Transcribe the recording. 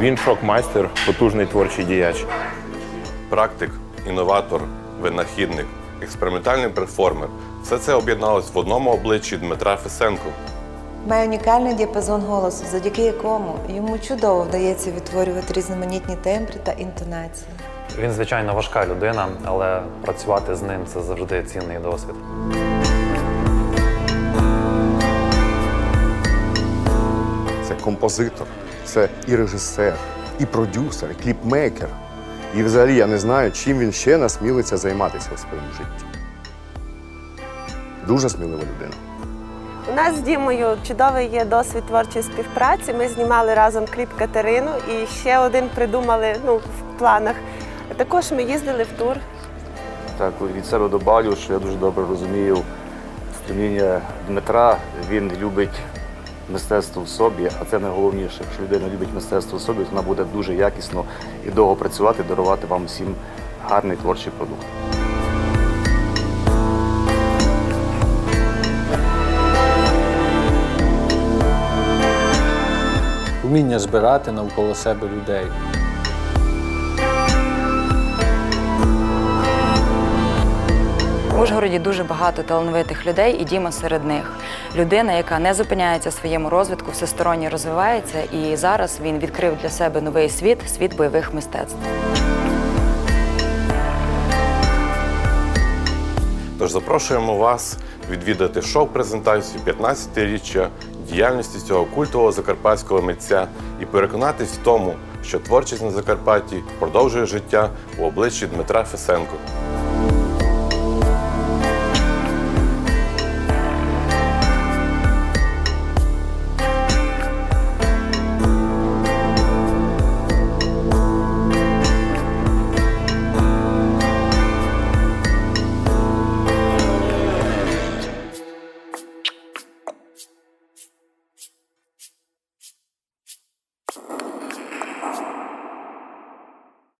Він шок-майстер, потужний творчий діяч. Практик, інноватор, винахідник, експериментальний перформер все це об'єдналось в одному обличчі Дмитра Фесенко. Має унікальний діапазон голосу, завдяки якому йому чудово вдається відтворювати різноманітні тембри та інтонації. Він, звичайно, важка людина, але працювати з ним це завжди цінний досвід. Це композитор, це і режисер, і продюсер, і кліпмейкер. І взагалі я не знаю, чим він ще насмілиться займатися у своєму житті. Дуже смілива людина. У нас з Дімою чудовий є досвід творчої співпраці. Ми знімали разом кліп Катерину і ще один придумали ну, в планах. Також ми їздили в тур. Так, від себе добавлю, що я дуже добре розумію стремління Дмитра. Він любить мистецтво в собі, а це найголовніше. Якщо людина любить мистецтво в собі, то вона буде дуже якісно і довго працювати, дарувати вам всім гарний творчий продукт. вміння збирати навколо себе людей. Ужгороді дуже багато талановитих людей, і Діма серед них. Людина, яка не зупиняється своєму розвитку, всесторонньо розвивається, і зараз він відкрив для себе новий світ світ бойових мистецтв. Тож запрошуємо вас відвідати шоу-презентацію 15-річчя діяльності цього культового закарпатського митця і переконатись в тому, що творчість на Закарпатті продовжує життя у обличчі Дмитра Фесенко.